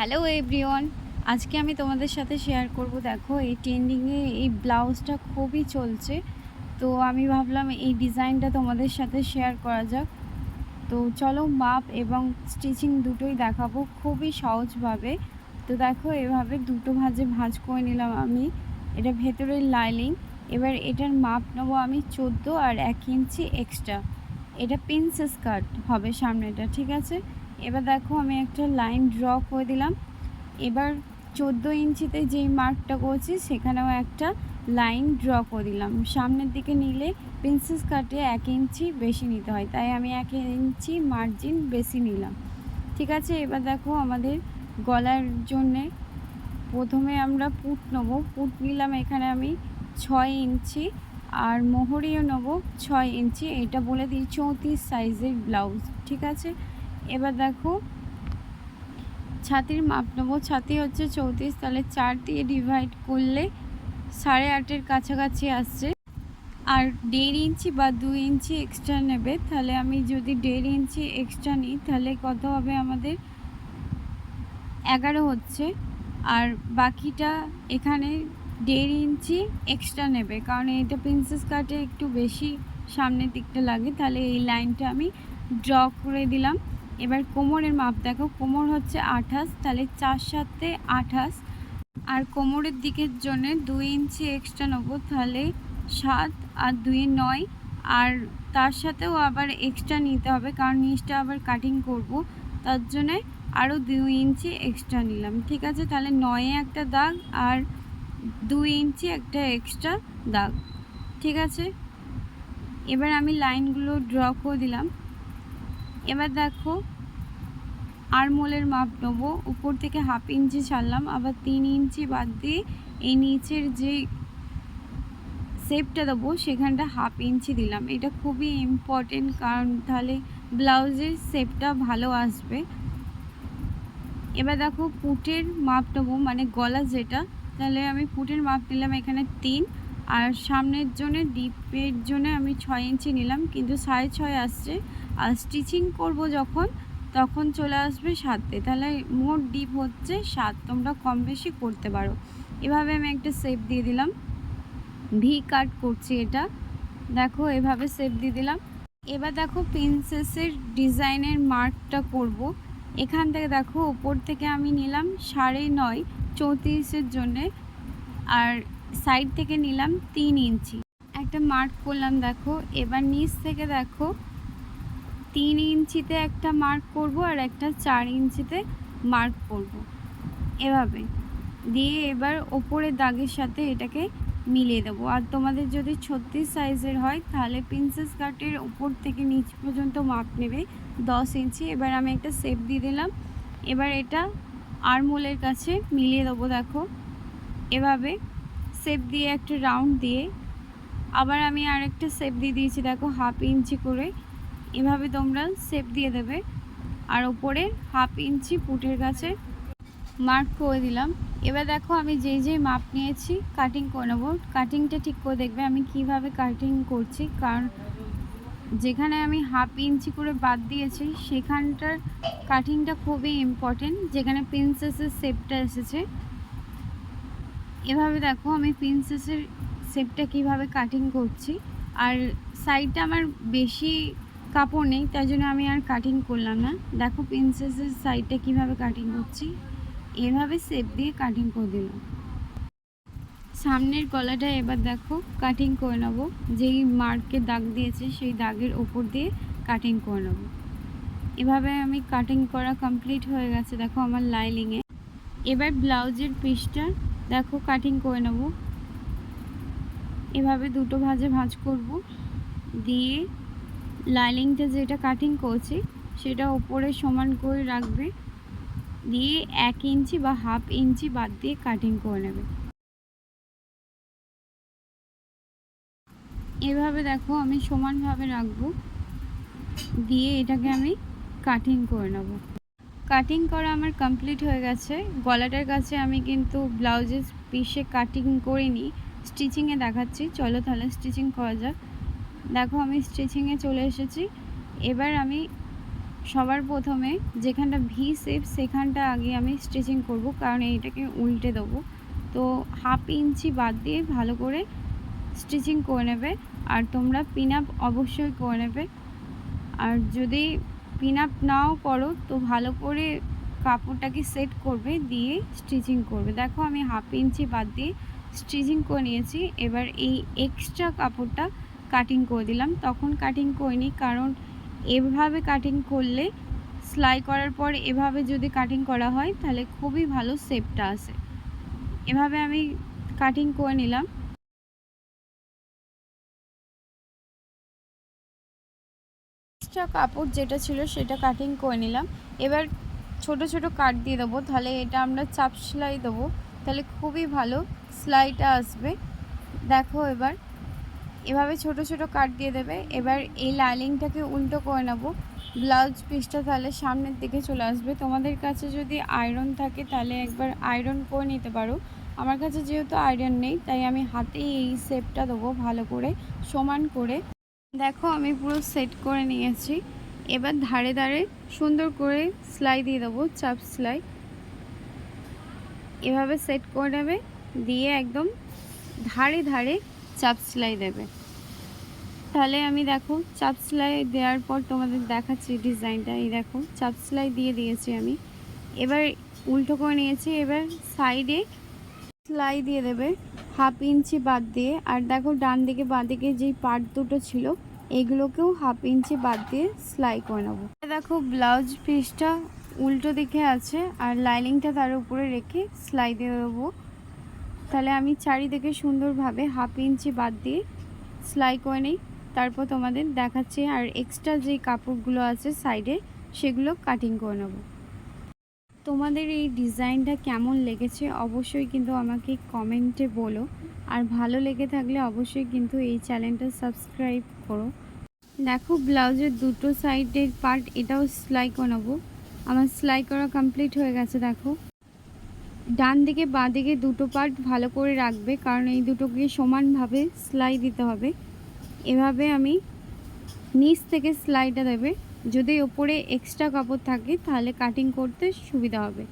Hello everyone আজকে আমি তোমাদের সাথে শেয়ার করব। দেখো, এই ট্রেন্ডিংয়ে এই ব্লাউজটা খুবই চলছে। তো আমি ভাবলাম এই ডিজাইনটা তোমাদের সাথে শেয়ার করা যাক। তো চলো, মাপ এবং স্টিচিং দুটোই দেখাবো খুবই সহজভাবে। তো দেখো, এভাবে দুটো ভাজে ভাঁজ করে নিলাম আমি। এটা ভেতরের লাইলিং এবার এটার মাপ নেব আমি চোদ্দ আর এক ইঞ্চি এক্সট্রা এটা প্রিন্সেস কাট হবে সামনেটা, ঠিক আছে? এবার দেখো আমি একটা লাইন ড্র করে দিলাম। এবার চোদ্দ ইঞ্চিতে যেই মার্কটা করছি, সেখানেও একটা লাইন ড্র করে দিলাম। সামনের দিকে নিলে প্রিন্সেস কাটে এক ইঞ্চি বেশি নিতে হয়, তাই আমি এক ইঞ্চি মার্জিন বেশি নিলাম। ঠিক আছে, এবার দেখো আমাদের গলার জন্যে প্রথমে আমরা পুট নেব। পুট নিলাম এখানে আমি ছয় ইঞ্চি, আর মোহরিও নেব ছয় ইঞ্চি। এটা বলে দিই চৌত্রিশ সাইজের ব্লাউজ ঠিক আছে? এবার দেখো, ছাতির মাপ নেব। ছাতি হচ্ছে চৌত্রিশ, তাহলে চার দিয়ে ডিভাইড করলে সাড়ে আটের কাছাকাছি আসছে। আর দেড় ইঞ্চি বা দু ইঞ্চি এক্সট্রা নেবে, তাহলে আমি যদি দেড় ইঞ্চি এক্সট্রা নিই, তাহলে কত হবে আমাদের? এগারো হচ্ছে। আর বাকিটা এখানে দেড় ইঞ্চি এক্সট্রা নেবে, কারণ এটা প্রিন্সেস কাটে একটু বেশি সামনের দিকটা লাগে, তাহলে এই লাইনটা আমি ড্র করে দিলাম। এবার কোমরের মাপ দেখো, কোমর হচ্ছে আঠাশ, তাহলে চার সাতে আঠাশ, আর কোমরের দিকের জন্য দুই ইঞ্চি এক্সট্রা নেব, তাহলে সাত আর দুই নয়, আর তার সাথেও আবার এক্সট্রা নিতে হবে, কারণ নিচটা আবার কাটিং করব, তার জন্যে আরও দুই ইঞ্চি এক্সট্রা নিলাম, ঠিক আছে? তাহলে নয়ে একটা দাগ আর দুই ইঞ্চি একটা এক্সট্রা দাগ, ঠিক আছে? এবার আমি লাইনগুলো ড্র করে দিলাম। এবার দেখো, আরমোলের মাপ নেব। উপর থেকে হাফ ইঞ্চি ছাড়লাম, আবার তিন ইঞ্চি বাদ দিয়ে এই নিচের যে শেপটা দেবো, সেখানটা হাফ ইঞ্চি দিলাম। এটা খুবই ইম্পর্টেন্ট কারণ তাহলে ব্লাউজের শেপটা ভালো আসবে। এবার দেখো, পুটের মাপ নেব মানে গলা যেটা, তাহলে আমি পুটের মাপ নিলাম এখানে তিন। আর সামনের জন্যে ডিপের জন্য আমি ছয় ইঞ্চি নিলাম, কিন্তু সাড়ে ছয় আসছে। আর স্টিচিং করব যখন, তখন চলে আসবে সাতে। তাহলে মোট ডিপ হচ্ছে সাত, তোমরা কম বেশি করতে পারো। এভাবে আমি একটা শেপ দিয়ে দিলাম। ভি কাট করছি এটা। দেখো, এভাবে শেপ দিয়ে দিলাম। এবার দেখো প্রিন্সেসের ডিজাইনের মার্কটা করব। এখান থেকে দেখো ওপর থেকে আমি নিলাম সাড়ে নয়, চৌত্রিশের জন্যে আর সাইড থেকে নিলাম তিন ইঞ্চি। একটা মার্ক করলাম, দেখো। এবার নিচ থেকে, দেখো, তিন ইঞ্চিতে একটা মার্ক করব আর একটা চার ইঞ্চিতে মার্ক করব। এভাবে। দিয়ে এবার ওপরের দাগের সাথে এটাকে মিলিয়ে দেবো। আর তোমাদের যদি ছত্রিশ সাইজের হয়, তাহলে প্রিন্সেস কাটের উপর থেকে নিচ পর্যন্ত মাপ নেবে দশ ইঞ্চি। এবার আমি একটা শেপ দিয়ে দিলাম। এবার এটা আরমোলের কাছে মিলিয়ে দেবো, দেখো। এভাবে শেপ দিয়ে একটা রাউন্ড দিয়ে আবার আমি আর একটা শেপ দিয়ে দিয়েছি, দেখো হাফ ইঞ্চি করে। এভাবে তোমরা শেপ দিয়ে দেবে। আর ওপরে হাফ ইঞ্চি পুটের কাছে মার্ক করে দিলাম। এবার দেখো আমি যেই যেই মাপ নিয়েছি কাটিং করে নেব। কাটিংটা ঠিক করে দেখবে আমি কীভাবে কাটিং করছি। কারণ যেখানে আমি হাফ ইঞ্চি করে বাদ দিয়েছি, সেখানটার কাটিংটা খুবই ইম্পর্টেন্ট যেখানে প্রিন্সেসের শেপটা এসেছে। এভাবে দেখো আমি প্রিন্সেসের শেপটা কীভাবে কাটিং করছি। আর সাইডটা আমার বেশি কাপড় নেই, তাই জন্য আমি আর কাটিং করলাম না। দেখো প্রিন্সেসের সাইডটা কীভাবে কাটিং করছি, এভাবে শেপ দিয়ে কাটিং করে দিলাম। সামনের গলাটা এবার দেখো কাটিং করে নেব। যেই মার্কে দাগ দিয়েছে, সেই দাগের ওপর দিয়ে কাটিং করে নেব। এভাবে আমি কাটিং করা কমপ্লিট হয়ে গেছে, দেখো আমার লাইলিংয়ে এবার ব্লাউজের পিসটা দেখো কাটিং করে নেব। এভাবে দুটো ভাজে ভাঁজ করব। দিয়ে লাইলিংটা যেটা কাটিং করছি, সেটা ওপরে সমান করে রাখবে। দিয়ে এক ইঞ্চি বা হাফ ইঞ্চি বাদ দিয়ে কাটিং করে নেবে। এভাবে দেখো, আমি সমানভাবে রাখব। দিয়ে এটাকে আমি কাটিং করে নেব। কাটিং করা আমার কমপ্লিট হয়ে গেছে। গলাটার কাছে আমি কিন্তু ব্লাউজের পিসে কাটিং করিনি স্টিচিংয়ে দেখাচ্ছি। চলো তাহলে স্টিচিং করা যাক। দেখো আমি স্টিচিংয়ে চলে এসেছি। এবার আমি সবার প্রথমে যেখানটা ভি শেপ সেখানটা আগে আমি স্টিচিং করব, কারণ এইটাকে উল্টে দেবো। তো হাফ ইঞ্চি বাদ দিয়ে ভালো করে স্টিচিং করে নেবে, আর তোমরা পিন আপ অবশ্যই করে নেবে। আর যদি পিন আপ নাও করো, তো ভালো করে কাপড়টাকে সেট করবে, দিয়ে স্টিচিং করবে। দেখো আমি হাফ ইঞ্চি বাদ দিয়ে স্টিচিং করে নিয়েছি, এবার এই এক্সট্রা কাপড়টা কাটিং করে দিলাম। তখন কাটিং করিনি কারণ এভাবে কাটিং করলে সেলাই করার পর এভাবে যদি কাটিং করা হয়, তাহলে খুবই ভালো শেপটা আসে। এভাবে আমি কাটিং করে নিলাম। এক্সট্রা কাপড় যেটা ছিল সেটা কাটিং করে নিলাম। এবার ছোট ছোট কাট দিয়ে দেবো। তাহলে এটা আমরা চাপ সেলাই দেবো। তাহলে খুবই ভালো সেলাইটা আসবে। দেখো এবার। এভাবে ছোট ছোট কাট দিয়ে দেবে। এবার এই লাইলিংটাকে উল্টো করে নেব। ব্লাউজ পিসটা তাহলে সামনের দিকে চলে আসবে। তোমাদের কাছে যদি আয়রন থাকে তাহলে একবার আয়রন করে নিতে পারো। আমার কাছে যেহেতু আয়রন নেই, তাই আমি হাতেই এই শেপটা দেবো ভালো করে, সমান করে। দেখো, আমি পুরো সেট করে নিয়েছি। এবার ধারে ধারে সুন্দর করে সেলাই দিয়ে দেবো, চাপ সেলাই এভাবে সেট করে নেবে, দিয়ে একদম ধারে ধারে চাপ সেলাই দেবে। তাহলে আমি দেখো, চাপ সেলাই দেওয়ার পর তোমাদের দেখাচ্ছি ডিজাইনটা। এই দেখো, চাপ সেলাই দিয়ে দিয়েছি আমি। এবার উল্টো করে নিয়েছি, এবার সাইডে সেলাই দিয়ে দেবে। হাফ ইঞ্চি বাদ দিয়ে, আর দেখো ডান দিকে বাঁ দিকে যেই পার্ট দুটো ছিল, এগুলোকেও হাফ ইঞ্চি বাদ দিয়ে সেলাই করে নেব। দেখো ব্লাউজ পিসটা উল্টো দিকে আছে, আর লাইনিংটা তার উপরে রেখে সেলাই দিয়ে দেবো। তাহলে আমি চারিদিকে সুন্দরভাবে হাফ ইঞ্চি বাদ দিয়ে সেলাই করে নিই, তারপর তোমাদের দেখাচ্ছি। আর এক্সট্রা যে কাপড়গুলো আছে সাইডে সেগুলো কাটিং করে নেব। তোমাদের এই ডিজাইনটা কেমন লেগেছে অবশ্যই কিন্তু আমাকে কমেন্টে বলো। আর ভালো লেগে থাকলে অবশ্যই কিন্তু এই চ্যানেলটা সাবস্ক্রাইব করো। দেখো, ব্লাউজের দুটো সাইডের পার্ট এটাও সেলাই করে নেব আমার সেলাই করা কমপ্লিট হয়ে গেছে, দেখো। ডান দিকে, বাঁ দিকে দুটো পার্ট ভালো করে রাখবে, কারণ এই দুটোকে সমানভাবে সেলাই দিতে হবে। এভাবে আমি নিচ থেকে সেলাইটা দেবে। যদি ওপরে এক্সট্রা কাপড় থাকে, তাহলে কাটিং করতে সুবিধা হবে।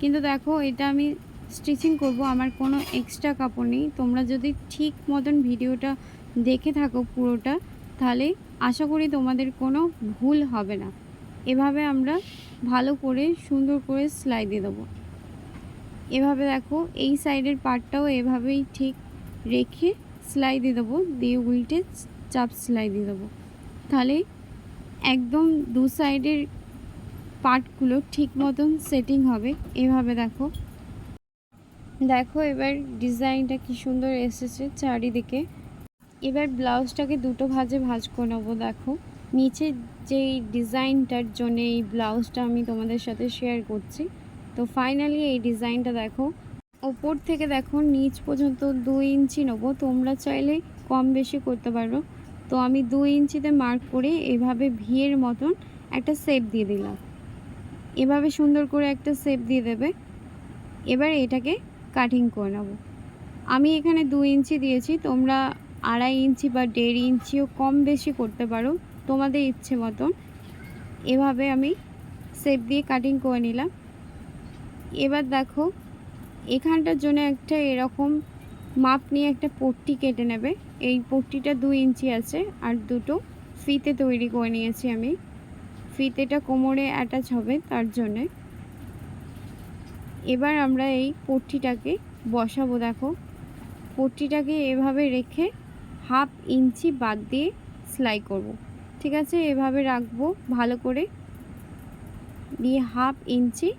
কিন্তু দেখো, এটা আমি স্টিচিং করব, আমার কোনো এক্সট্রা কাপড় নেই। তোমরা যদি ঠিক মতন ভিডিওটা দেখে থাকো পুরোটা, তাহলে আশা করি তোমাদের কোনো ভুল হবে না। এভাবে আমরা ভালো করে, সুন্দর করে সেলাই দিয়ে দেবো। এভাবে দেখো, এই সাইডের পার্টটাও এভাবেই ঠিক রেখে সেলাই দিয়ে দেবো, দিয়ে উল্টে চাপ সেলাই দিয়ে দেবো। তাহলে একদম দু সাইডের পার্টগুলো ঠিক মতন সেটিং হবে। এভাবে দেখো। দেখো এবার ডিজাইনটা কি সুন্দর এসেছে চারিদিকে। এবার ব্লাউজটাকে দুটো ভাজে ভাজ করে নেব, দেখো। নিচে যেই ডিজাইনটার জন্য এই ব্লাউজটা আমি তোমাদের সাথে শেয়ার করছি, তো ফাইনালি এই ডিজাইনটা দেখো। ওপর থেকে দেখো নিচ পর্যন্ত দুই ইঞ্চি নেব, তোমরা চাইলে কম বেশি করতে পারো। তো আমি দুই ইঞ্চিতে মার্ক করে এভাবে ভিয়ের মতন একটা শেপ দিয়ে দিলাম। এভাবে সুন্দর করে একটা শেপ দিয়ে দেবে। এবার এটাকে কাটিং করে নেব। আমি এখানে দু ইঞ্চি দিয়েছি, তোমরা আড়াই ইঞ্চি বা দেড় ইঞ্চিও কম বেশি করতে পারো, তোমাদের ইচ্ছে মতন। এভাবে আমি শেপ দিয়ে কাটিং করে নিলাম। এবার দেখো, এখানটার জন্য একটা এরকম মাপ নিয়ে একটা পট্টি কেটে নেবে। এই পট্টিটা দু ইঞ্চি আছে আর দুটো ফিতে তৈরি করে নিয়েছি আমি। ফিতেটা কোমরে অ্যাটাচ হবে তার জন্যে। এবার আমরা এই পট্টিটাকে বসাবো, দেখো। পট্টিটাকে এভাবে রেখে হাফ ইঞ্চি বাদ দিয়ে সেলাই করব। ঠিক আছে? এভাবে রাখব ভালো করে। দিয়ে হাফ ইঞ্চি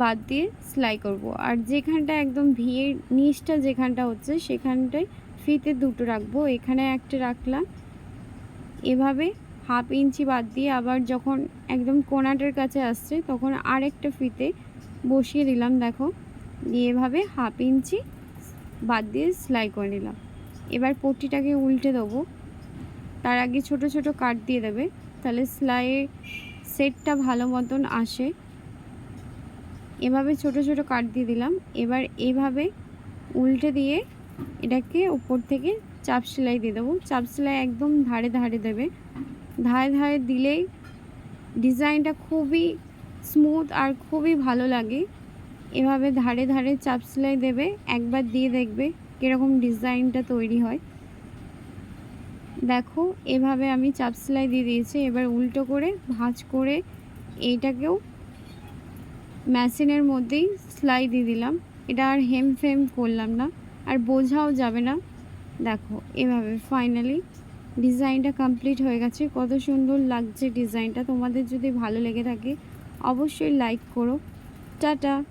বাদ দিয়ে সেলাই করব। আর যেখানটা একদম ভিয়ের নিচটা যেখানটা হচ্ছে, সেখানটায় ফিতে দুটো রাখব। এখানে একটা রাখলাম। এভাবে হাফ ইঞ্চি বাদ দিয়ে আবার যখন একদম কোনাটার কাছে আসছে, তখন আরেকটা ফিতে বসিয়ে দিলাম, দেখো। দিয়ে এভাবে হাফ ইঞ্চি বাদ দিয়ে সেলাই করে নিলাম। এবার পট্টিটাকে উল্টে দেবো। তার আগে ছোট ছোট কাট দিয়ে দেবে। তাহলে সেলাইয়ের সেটটা ভালো মতন আসে। এভাবে ছোট ছোট কাট দিয়ে দিলাম। এবার এভাবে উল্টে দিয়ে এটাকে উপর থেকে চাপ সেলাই দিয়ে দেবো। চাপ সেলাই একদম ধারে ধারে দেবে। ধারে ধারে দিলেই ডিজাইনটা খুবই স্মুথ আর খুবই ভালো লাগে। এভাবে ধারে ধারে চাপ সেলাই দেবে, একবার দিয়ে দেখবে কীরকম ডিজাইনটা তৈরি হয়। দেখো, এভাবে আমি চাপ সেলাই দিয়ে দিয়েছি। এবার উল্টো করে ভাঁজ করে এইটাকেও মেশিনের মধ্যেই সেলাই দিয়ে দিলাম। এটা আর হেম ফেম করলাম না, আর বোঝাও যাবে না। দেখো, এভাবে ফাইনালি ডিজাইনটা কমপ্লিট হয়ে গেছে। কত সুন্দর লাগছে ডিজাইনটা। তোমাদের যদি ভালো লেগে থাকে, অবশ্যই লাইক করো। টাটা!